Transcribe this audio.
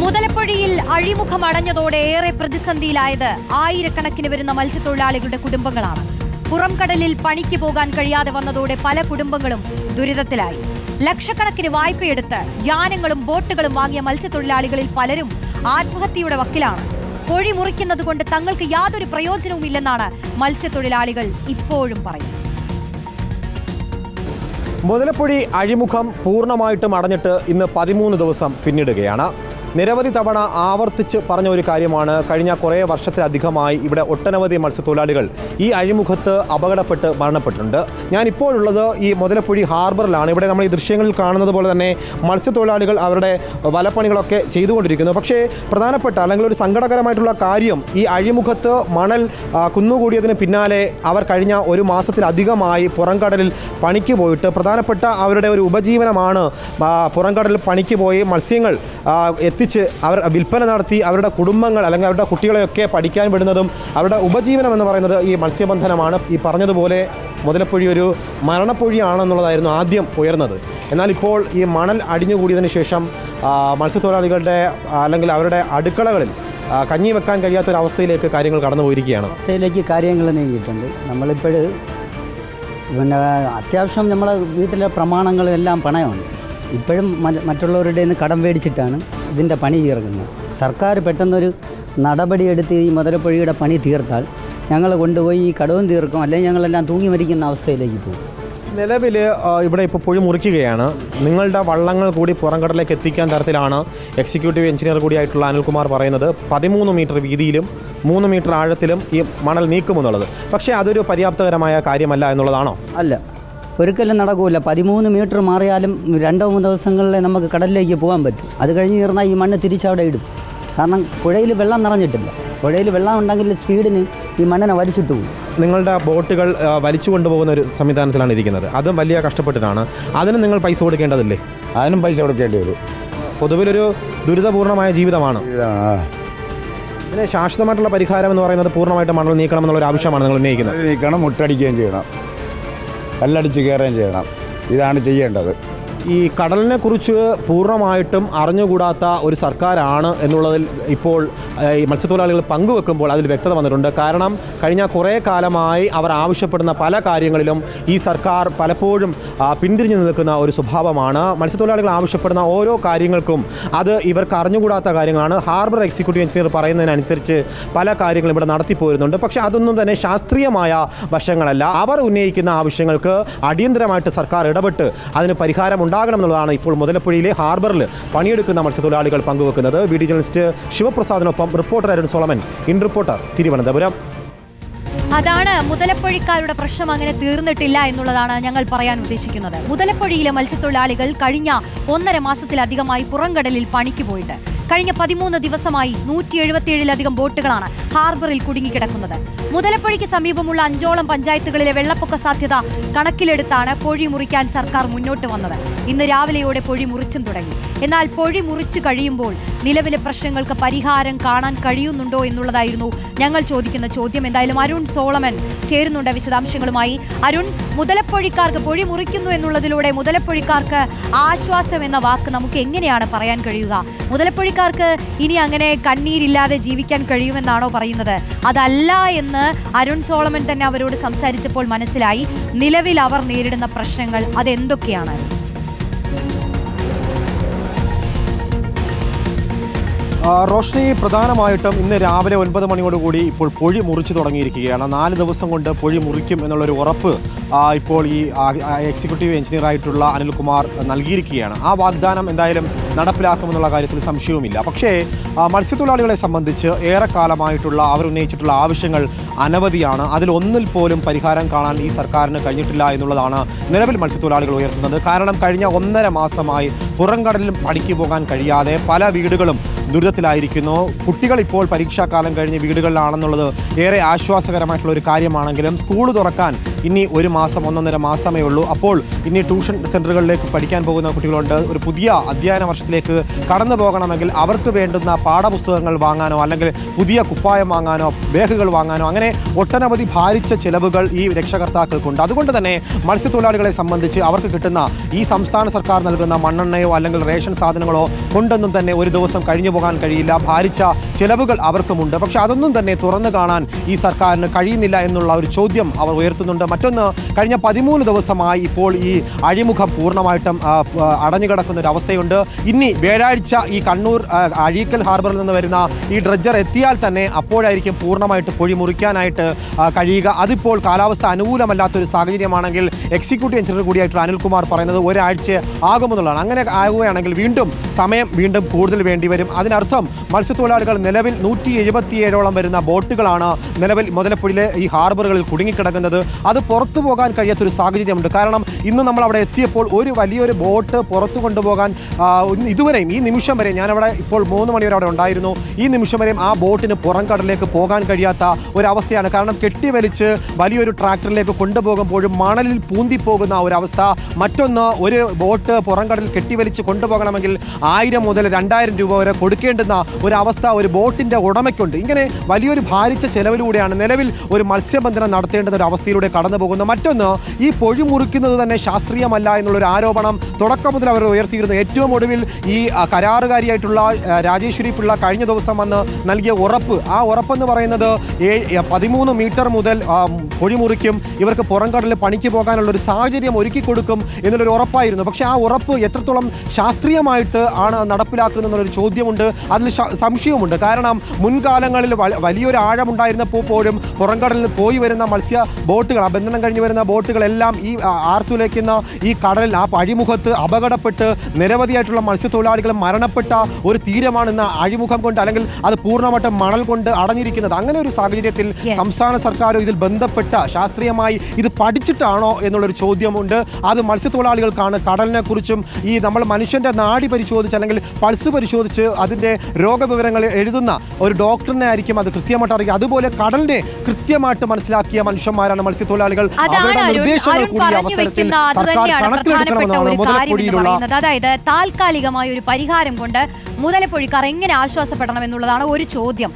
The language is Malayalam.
മുതലപ്പുഴയിൽ അഴിമുഖം അടഞ്ഞതോടെ ഏറെ പ്രതിസന്ധിയിലായത് ആയിരക്കണക്കിന് വരുന്ന മത്സ്യത്തൊഴിലാളികളുടെ കുടുംബങ്ങളാണ്. പുറംകടലിൽ പണിക്ക് പോകാൻ കഴിയാതെ വന്നതോടെ പല കുടുംബങ്ങളും ദുരിതത്തിലായി. ലക്ഷക്കണക്കിന് വായ്പയെടുത്ത് യാനങ്ങളും ബോട്ടുകളും വാങ്ങിയ മത്സ്യത്തൊഴിലാളികളിൽ പലരും ആത്മഹത്യയുടെ വക്കിലാണ്. പൊഴി മുറിക്കുന്നത് കൊണ്ട് തങ്ങൾക്ക് യാതൊരു പ്രയോജനവും ഇല്ലെന്നാണ് മത്സ്യത്തൊഴിലാളികൾ ഇപ്പോഴും പറയുന്നത്. മുതലപ്പൊഴി അഴിമുഖം പൂർണമായിട്ടും അടഞ്ഞിട്ട് ഇന്ന് പതിമൂന്ന് ദിവസം പിന്നിടുകയാണ്. നിരവധി തവണ ആവർത്തിച്ച് പറഞ്ഞ ഒരു കാര്യമാണ് കഴിഞ്ഞ കുറേ വർഷത്തിലധികമായി ഇവിടെ ഒട്ടനവധി മത്സ്യത്തൊഴിലാളികൾ ഈ അഴിമുഖത്ത് അപകടപ്പെട്ട് മരണപ്പെട്ടിട്ടുണ്ട്. ഞാൻ ഇപ്പോഴുള്ളത് ഈ മുതലപ്പുഴി ഹാർബറിലാണ്. ഇവിടെ നമ്മൾ ഈ ദൃശ്യങ്ങളിൽ കാണുന്നത് പോലെ തന്നെ മത്സ്യത്തൊഴിലാളികൾ അവരുടെ വലപ്പണികളൊക്കെ ചെയ്തുകൊണ്ടിരിക്കുന്നു. പക്ഷേ പ്രധാനപ്പെട്ട അല്ലെങ്കിൽ ഒരു സങ്കടകരമായിട്ടുള്ള കാര്യം ഈ അഴിമുഖത്ത് മണൽ കുന്നുകൂടിയതിന് പിന്നാലെ അവർ കഴിഞ്ഞ ഒരു മാസത്തിലധികമായി പുറംകടലിൽ പണിക്ക് പോയിട്ട് പ്രധാനപ്പെട്ട അവരുടെ ഒരു ഉപജീവനമാണ് പുറംകടലിൽ പണിക്ക് പോയി മത്സ്യങ്ങൾ എത്തിച്ച് അവർ വിൽപ്പന നടത്തി അവരുടെ കുടുംബങ്ങൾ അല്ലെങ്കിൽ അവരുടെ കുട്ടികളെയൊക്കെ പഠിക്കാൻ വിടുന്നതും അവരുടെ ഉപജീവനം എന്ന് പറയുന്നത് ഈ മത്സ്യബന്ധനമാണ്. ഈ പറഞ്ഞതുപോലെ മുതലപ്പൊഴി ഒരു മരണപ്പൊഴിയാണെന്നുള്ളതായിരുന്നു ആദ്യം ഉയർന്നത്. എന്നാൽ ഇപ്പോൾ ഈ മണൽ അടിഞ്ഞുകൂടിയതിന് ശേഷം മത്സ്യത്തൊഴിലാളികളുടെ അല്ലെങ്കിൽ അവരുടെ അടുക്കളകളിൽ കഞ്ഞി വെക്കാൻ കഴിയാത്ത ഒരു അവസ്ഥയിലേക്ക് കാര്യങ്ങൾ കടന്നു പോയിരിക്കുകയാണ്. അവസ്ഥയിലേക്ക് കാര്യങ്ങൾ നീങ്ങിയിട്ടുണ്ട്. നമ്മളിപ്പോൾ പിന്നെ അത്യാവശ്യം നമ്മളെ വീട്ടിലെ പ്രമാണങ്ങളെല്ലാം പണയമുണ്ട്. പണയമാണ് ഇപ്പോഴും മറ്റുള്ളവരുടെ നിന്ന് കടം മേടിച്ചിട്ടാണ് ഇതിന്റെ പണി തീർക്കുന്നത്. സർക്കാർ പെട്ടെന്നൊരു നടപടിയെടുത്ത് ഈ മുതലപ്പൊഴിയുടെ പണി തീർത്താൽ ഞങ്ങൾ കൊണ്ടുപോയി ഈ കടവും തീർക്കും അല്ലെങ്കിൽ ഞങ്ങളെല്ലാം തൂങ്ങി മരിക്കുന്ന അവസ്ഥയിലേക്ക് പോകും. നിലവിൽ ഇവിടെ ഇപ്പോൾ പുഴി മുറിക്കുകയാണ്. നിങ്ങളുടെ വള്ളങ്ങൾ കൂടി പുറംകടലിലേക്ക് എത്തിക്കാൻ തരത്തിലാണ് എക്സിക്യൂട്ടീവ് എഞ്ചിനീയർ കൂടിയായിട്ടുള്ള അനിൽകുമാർ പറയുന്നത്. പതിമൂന്ന് മീറ്റർ വീതിയിലും മൂന്ന് മീറ്റർ ആഴത്തിലും ഈ മണൽ നീക്കുമെന്നുള്ളത്. പക്ഷേ അതൊരു പര്യാപ്തകരമായ കാര്യമല്ല എന്നുള്ളതാണോ? അല്ല. ഒരിക്കലും നടക്കൂല. പതിമൂന്ന് മീറ്റർ മാറിയാലും രണ്ടോ മൂന്ന് ദിവസങ്ങളിൽ നമുക്ക് കടലിലേക്ക് പോകാൻ പറ്റും. അത് കഴിഞ്ഞ് തീർന്നാൽ ഈ മണ്ണ് തിരിച്ചവിടെ ഇടും. കാരണം പുഴയിൽ വെള്ളം നിറഞ്ഞിട്ടില്ല. പുഴയിൽ വെള്ളം ഉണ്ടെങ്കിൽ സ്പീഡിന് ഈ മണ്ണിനെ വലിച്ചിട്ട് പോകും. നിങ്ങളുടെ ബോട്ടുകൾ വലിച്ചു കൊണ്ടുപോകുന്ന ഒരു സംവിധാനത്തിലാണ് ഇരിക്കുന്നത്. അതും വലിയ കഷ്ടപ്പെട്ടിട്ടാണ്. അതിന് നിങ്ങൾ പൈസ കൊടുക്കേണ്ടതില്ലേ? അതിനും പൈസ കൊടുക്കേണ്ടി വരും. പൊതുവിലൊരു ദുരിതപൂർണമായ ജീവിതമാണ്. ഇതിന് ശാശ്വതമായിട്ടുള്ള പരിഹാരം എന്ന് പറയുന്നത് പൂർണമായിട്ട് മണൽ നീക്കണം എന്നുള്ള ഒരു ആവശ്യമാണ് നിങ്ങൾ ഉന്നയിക്കുന്നത്. നീക്കണം മുട്ടടിക്കുകയും ചെയ്യണം. കല്ലടിച്ച് കയറുകയും ചെയ്യണം. ഇതാണ് ചെയ്യേണ്ടത്. ഈ കടലിനെ കുറിച്ച് പൂർണമായിട്ടും അറിഞ്ഞുകൂടാത്ത ഒരു സർക്കാരാണ് എന്നുള്ളതിൽ ഇപ്പോൾ ഈ മത്സ്യത്തൊഴിലാളികൾ പങ്കുവെക്കുമ്പോൾ അതിൽ വ്യക്തത വന്നിട്ടുണ്ട്. കാരണം കഴിഞ്ഞ കുറേ കാലമായി അവർ ആവശ്യപ്പെടുന്ന പല കാര്യങ്ങളിലും ഈ സർക്കാർ പലപ്പോഴും പിന്തിരിഞ്ഞു നിൽക്കുന്ന ഒരു സ്വഭാവമാണ്. മത്സ്യത്തൊഴിലാളികൾ ആവശ്യപ്പെടുന്ന ഓരോ കാര്യങ്ങൾക്കും അത് ഇവർക്ക് അറിഞ്ഞുകൂടാത്ത കാര്യങ്ങളാണ്. ഹാർബർ എക്സിക്യൂട്ടീവ് എഞ്ചിനീയർ പറയുന്നതിനനുസരിച്ച് പല കാര്യങ്ങളും ഇവിടെ നടത്തിപ്പോരുന്നുണ്ട് പക്ഷേ അതൊന്നും തന്നെ ശാസ്ത്രീയമായ വശങ്ങളല്ല. അവർ ഉന്നയിക്കുന്ന ആവശ്യങ്ങൾക്ക് അടിയന്തരമായിട്ട് സർക്കാർ ഇടപെട്ട് അതിന് പരിഹാരം ഉണ്ടാകണം എന്നുള്ളതാണ് ഇപ്പോൾ മുതലപ്പുഴയിലെ ഹാർബറിൽ പണിയെടുക്കുന്ന മത്സ്യത്തൊഴിലാളികൾ പങ്കുവെക്കുന്നത്. Video journalist ശിവപ്രസാദിനൊപ്പം reporter Arun Solomon. In reporter Thiruvananthapuram. അതാണ് മുതലപ്പൊഴിക്കാരുടെ പ്രശ്നം അങ്ങനെ തീർന്നിട്ടില്ല എന്നുള്ളതാണ് ഞങ്ങൾ പറയാൻ ഉദ്ദേശിക്കുന്നത്. മുതലപ്പൊഴിയിലെ മത്സ്യത്തൊഴിലാളികൾ കഴിഞ്ഞ ഒന്നര മാസത്തിലധികമായി പുറംകടലിൽ പണിക്ക് പോയിട്ട് കഴിഞ്ഞ പതിമൂന്ന് ദിവസമായി നൂറ്റി എഴുപത്തിയേഴിലധികം ബോട്ടുകളാണ് ഹാർബറിൽ കുടുങ്ങിക്കിടക്കുന്നത്. മുതലപ്പുഴയ്ക്ക് സമീപമുള്ള അഞ്ചോളം പഞ്ചായത്തുകളിലെ വെള്ളപ്പൊക്ക സാധ്യത കണക്കിലെടുത്താണ് പൊഴി മുറിക്കാൻ സർക്കാർ മുന്നോട്ട് വന്നത്. ഇന്ന് രാവിലെയോടെ പൊഴി മുറിച്ചും തുടങ്ങി. എന്നാൽ പൊഴി മുറിച്ചു കഴിയുമ്പോൾ നിലവിലെ പ്രശ്നങ്ങൾക്ക് പരിഹാരം കാണാൻ കഴിയുന്നുണ്ടോ എന്നുള്ളതായിരുന്നു ഞങ്ങൾ ചോദിക്കുന്ന ചോദ്യം. എന്തായാലും അരുൺ സോളമൻ ചേരുന്നുണ്ട് വിശദാംശങ്ങളുമായി. അരുൺ മുതലപ്പൊഴിക്കാർക്ക് പൊഴി മുറിക്കുന്നു എന്നുള്ളതിലൂടെ മുതലപ്പൊഴിക്കാർക്ക് ആശ്വാസം എന്ന വാക്ക് നമുക്ക് എങ്ങനെയാണ് പറയാൻ കഴിയുക? മുതലപ്പൊഴിക്കാർക്ക് ഇനി അങ്ങനെ കണ്ണീരില്ലാതെ ജീവിക്കാൻ കഴിയുമെന്നാണോ പറയുന്നത്? അതല്ല എന്ന് അരുൺ സോളമൻ തന്നെ അവരോട് സംസാരിച്ചപ്പോൾ മനസ്സിലായി. നിലവിൽ അവർ നേരിടുന്ന പ്രശ്നങ്ങൾ അതെന്തൊക്കെയാണ്? റോഷ്നി പ്രധാനമായിട്ടും ഇന്ന് രാവിലെ ഒൻപത് മണിയോടുകൂടി ഇപ്പോൾ പൊഴി മുറിച്ചു തുടങ്ങിയിരിക്കുകയാണ്. നാല് ദിവസം കൊണ്ട് പൊഴി മുറിക്കും എന്നുള്ളൊരു ഉറപ്പ് ഇപ്പോൾ ഈ എക്സിക്യൂട്ടീവ് എഞ്ചിനീയർ ആയിട്ടുള്ള അനിൽകുമാർ നൽകിയിരിക്കുകയാണ്. ആ വാഗ്ദാനം എന്തായാലും നടപ്പിലാക്കുമെന്നുള്ള കാര്യത്തിൽ സംശയവുമില്ല. പക്ഷേ മത്സ്യത്തൊഴിലാളികളെ സംബന്ധിച്ച് ഏറെക്കാലമായിട്ടുള്ള അവർ ഉന്നയിച്ചിട്ടുള്ള ആവശ്യങ്ങൾ അനവധിയാണ്. അതിലൊന്നിൽ പോലും പരിഹാരം കാണാൻ ഈ സർക്കാരിന് കഴിഞ്ഞിട്ടില്ല എന്നുള്ളതാണ് നിലവിൽ മത്സ്യത്തൊഴിലാളികൾ ഉയർത്തുന്നത്. കാരണം കഴിഞ്ഞ ഒന്നര മാസമായി പുറംകടലിലും പണിക്ക് പോകാൻ കഴിയാതെ പല വീടുകളും ദുരിതത്തിലായിരിക്കുന്നു. കുട്ടികൾ ഇപ്പോൾ പരീക്ഷാകാലം കഴിഞ്ഞ് വീടുകളിലാണെന്നുള്ളത് ഏറെ ആശ്വാസകരമായിട്ടുള്ള ഒരു കാര്യമാണെങ്കിലും സ്കൂൾ തുറക്കാൻ ഇനി ഒരു മാസം ഒന്നൊന്നര മാസമേ ഉള്ളൂ. അപ്പോൾ ഇനി ട്യൂഷൻ സെന്ററുകളിലേക്ക് പഠിക്കാൻ പോകുന്ന കുട്ടികളുണ്ട്. ഒരു പുതിയ അധ്യയന വർഷത്തിലേക്ക് കടന്നു പോകണമെങ്കിൽ അവർക്ക് വേണ്ടുന്ന പാഠപുസ്തകങ്ങൾ വാങ്ങാനോ അല്ലെങ്കിൽ പുതിയ കുപ്പായം വാങ്ങാനോ ബാഗുകൾ വാങ്ങാനോ അങ്ങനെ ഒട്ടനവധി ഭാരിച്ച ചിലവുകൾ ഈ രക്ഷകർത്താക്കൾക്കുണ്ട്. അതുകൊണ്ട് തന്നെ മത്സ്യത്തൊഴിലാളികളെ സംബന്ധിച്ച് അവർക്ക് കിട്ടുന്ന ഈ സംസ്ഥാന സർക്കാർ നൽകുന്ന മണ്ണെണ്ണയോ അല്ലെങ്കിൽ റേഷൻ സാധനങ്ങളോ കൊണ്ടൊന്നും തന്നെ ഒരു ദിവസം കഴിഞ്ഞു പോകാൻ കഴിയില്ല. ഭാരിച്ച ചിലവുകൾ അവർക്കുമുണ്ട്. പക്ഷേ അതൊന്നും തന്നെ തുറന്നു കാണാൻ ഈ സർക്കാരിന് കഴിയുന്നില്ല എന്നുള്ള ഒരു ചോദ്യം അവർ ഉയർത്തുന്നുണ്ട്. മറ്റൊന്ന് കഴിഞ്ഞ പതിമൂന്ന് ദിവസമായി ഇപ്പോൾ ഈ അഴിമുഖം പൂർണമായിട്ടും അടഞ്ഞുകിടക്കുന്ന ഒരു അവസ്ഥയുണ്ട്. ഇനി വ്യാഴാഴ്ച ഈ കണ്ണൂർ അഴീക്കൽ ഹാർബറിൽ നിന്ന് വരുന്ന ഈ ഡ്രഡ്ജർ എത്തിയാൽ തന്നെ അപ്പോഴായിരിക്കും പൂർണമായിട്ട് പൊഴി മുറിക്കാനായിട്ട് കഴിയുക. അതിപ്പോൾ കാലാവസ്ഥ അനുകൂലമല്ലാത്തൊരു സാഹചര്യമാണെങ്കിൽ എക്സിക്യൂട്ടീവ് എഞ്ചിനീയർ കൂടിയായിട്ടുള്ള അനിൽകുമാർ പറയുന്നത് ഒരാഴ്ച ആകുമെന്നുള്ളതാണ്. അങ്ങനെ ആകുകയാണെങ്കിൽ വീണ്ടും സമയം വീണ്ടും കൂടുതൽ വേണ്ടി വരും. അതിനർത്ഥം മത്സ്യത്തൊഴിലാളികൾ നിലവിൽ നൂറ്റി എഴുപത്തിയേഴോളം വരുന്ന ബോട്ടുകളാണ് നിലവിൽ മുതലപ്പുഴയിലെ ഈ ഹാർബറുകളിൽ കുടുങ്ങിക്കിടക്കുന്നത്. അത് പുറത്തു പോകാൻ കഴിയാത്തൊരു സാഹചര്യമുണ്ട്. കാരണം ഇന്ന് നമ്മൾ അവിടെ എത്തിയപ്പോൾ ഒരു വലിയൊരു ബോട്ട് പുറത്തു കൊണ്ടുപോകാൻ ഇതുവരെയും ഈ നിമിഷം വരെ ഞാനവിടെ ഇപ്പോൾ മൂന്ന് മണിവരെ അവിടെ ഉണ്ടായിരുന്നു. ഈ നിമിഷം വരെയും ആ ബോട്ടിന് പുറം കടലിലേക്ക് പോകാൻ കഴിയാത്ത ഒരവസ്ഥയാണ്. കാരണം കെട്ടിവലിച്ച് വലിയൊരു ട്രാക്ടറിലേക്ക് കൊണ്ടുപോകുമ്പോഴും മണലിൽ പൂന്തിപ്പോകുന്ന ഒരവസ്ഥ. മറ്റൊന്ന് ഒരു ബോട്ട് പുറം കടലിൽ കെട്ടിവലിച്ച് കൊണ്ടുപോകണമെങ്കിൽ ആയിരം മുതൽ രണ്ടായിരം രൂപ വരെ കൊടുക്കേണ്ടുന്ന ഒരവസ്ഥ ഒരു ബോട്ടിന്റെ ഉടമയ്ക്കുണ്ട്. ഇങ്ങനെ വലിയൊരു ഭാരിച്ച ചെലവിലൂടെയാണ് നിലവിൽ ഒരു മത്സ്യബന്ധനം നടത്തേണ്ടുന്ന ഒരു അവസ്ഥയിലൂടെ കടന്നു പോകുന്നത് മറ്റൊന്ന് ഈ പൊഴി മുറിക്കുന്നത് തന്നെ ശാസ്ത്രീയമല്ല എന്നുള്ളൊരു ആരോപണം തുടക്കം മുതൽ അവർ ഉയർത്തിയിരുന്നു. ഏറ്റവും ഒടുവിൽ ഈ കരാറുകാരിയായിട്ടുള്ള രാജേശ്വരി പിള്ള കഴിഞ്ഞ ദിവസം വന്ന് നൽകിയ ഉറപ്പ്. ആ ഉറപ്പെന്ന് പറയുന്നത് പതിമൂന്ന് മീറ്റർ മുതൽ പൊഴിമുറിക്കും ഇവർക്ക് പുറംകടലിൽ പണിക്ക് പോകാനുള്ള ഒരു സാഹചര്യം ഒരുക്കി കൊടുക്കും എന്നുള്ളൊരു ഉറപ്പായിരുന്നു. പക്ഷേ ആ ഉറപ്പ് എത്രത്തോളം ശാസ്ത്രീയമായിട്ട് ആണ് നടപ്പിലാക്കുന്നത് എന്നുള്ളൊരു ചോദ്യമുണ്ട്. അതിൽ സംശയവുമുണ്ട്. കാരണം മുൻകാലങ്ങളിൽ വലിയൊരു ആഴമുണ്ടായിരുന്നപ്പോൾ പോലും പുറംകടലിൽ പോയി വരുന്ന മത്സ്യ ബോട്ടുകൾ ബന്ധനം കഴിഞ്ഞ് വരുന്ന ബോട്ടുകളെല്ലാം ഈ ആ, ആർത്തുലയ്ക്കുന്ന ഈ കടലിൽ ആ അഴിമുഖത്ത് അപകടപ്പെട്ട് നിരവധിയായിട്ടുള്ള മത്സ്യത്തൊഴിലാളികൾ മരണപ്പെട്ട ഒരു തീരമാണ് ഇന്ന് അഴിമുഖം കൊണ്ട് അല്ലെങ്കിൽ അത് പൂർണമായിട്ടും മണൽ കൊണ്ട് അടഞ്ഞിരിക്കുന്നത്. അങ്ങനെ ഒരു സാഹചര്യത്തിൽ സംസ്ഥാന സർക്കാരോ ഇതിൽ ബന്ധപ്പെട്ട ശാസ്ത്രീയമായി ഇത് പഠിച്ചിട്ടാണോ എന്നുള്ളൊരു ചോദ്യമുണ്ട്. അത് മത്സ്യത്തൊഴിലാളികൾക്കാണ്. കടലിനെ കുറിച്ചും ഈ നമ്മൾ മനുഷ്യന്റെ നാടി പരിശോധിച്ച് അല്ലെങ്കിൽ പൾസ് പരിശോധിച്ച് അതിന്റെ രോഗവിവരങ്ങൾ എഴുതുന്ന ഒരു ഡോക്ടറിനെ ആയിരിക്കും അത് കൃത്യമായിട്ട് അറിയുക. അതുപോലെ കടലിനെ കൃത്യമായിട്ട് മനസ്സിലാക്കിയ മനുഷ്യന്മാരാണ് മത്സ്യത്തൊഴിലാളികൾ. അവരുടെ നിർദ്ദേശങ്ങൾ കൂടിയ കൂടി അവസരത്തിൽ വെക്കുന്ന അത് സർക്കാർ തന്നെയാണ് പ്രധാനപ്പെട്ട കണക്കിലെടുക്കണമെന്നാണ് ഒരു കാര്യം എന്ന് പറയുന്നത്. അതായത് താൽക്കാലികമായ ഒരു പരിഹാരം കൊണ്ട് മുതലപ്പൊഴിക്കാർ എങ്ങനെ ആശ്വാസപ്പെടണം എന്നുള്ളതാണ് ഒരു ചോദ്യം.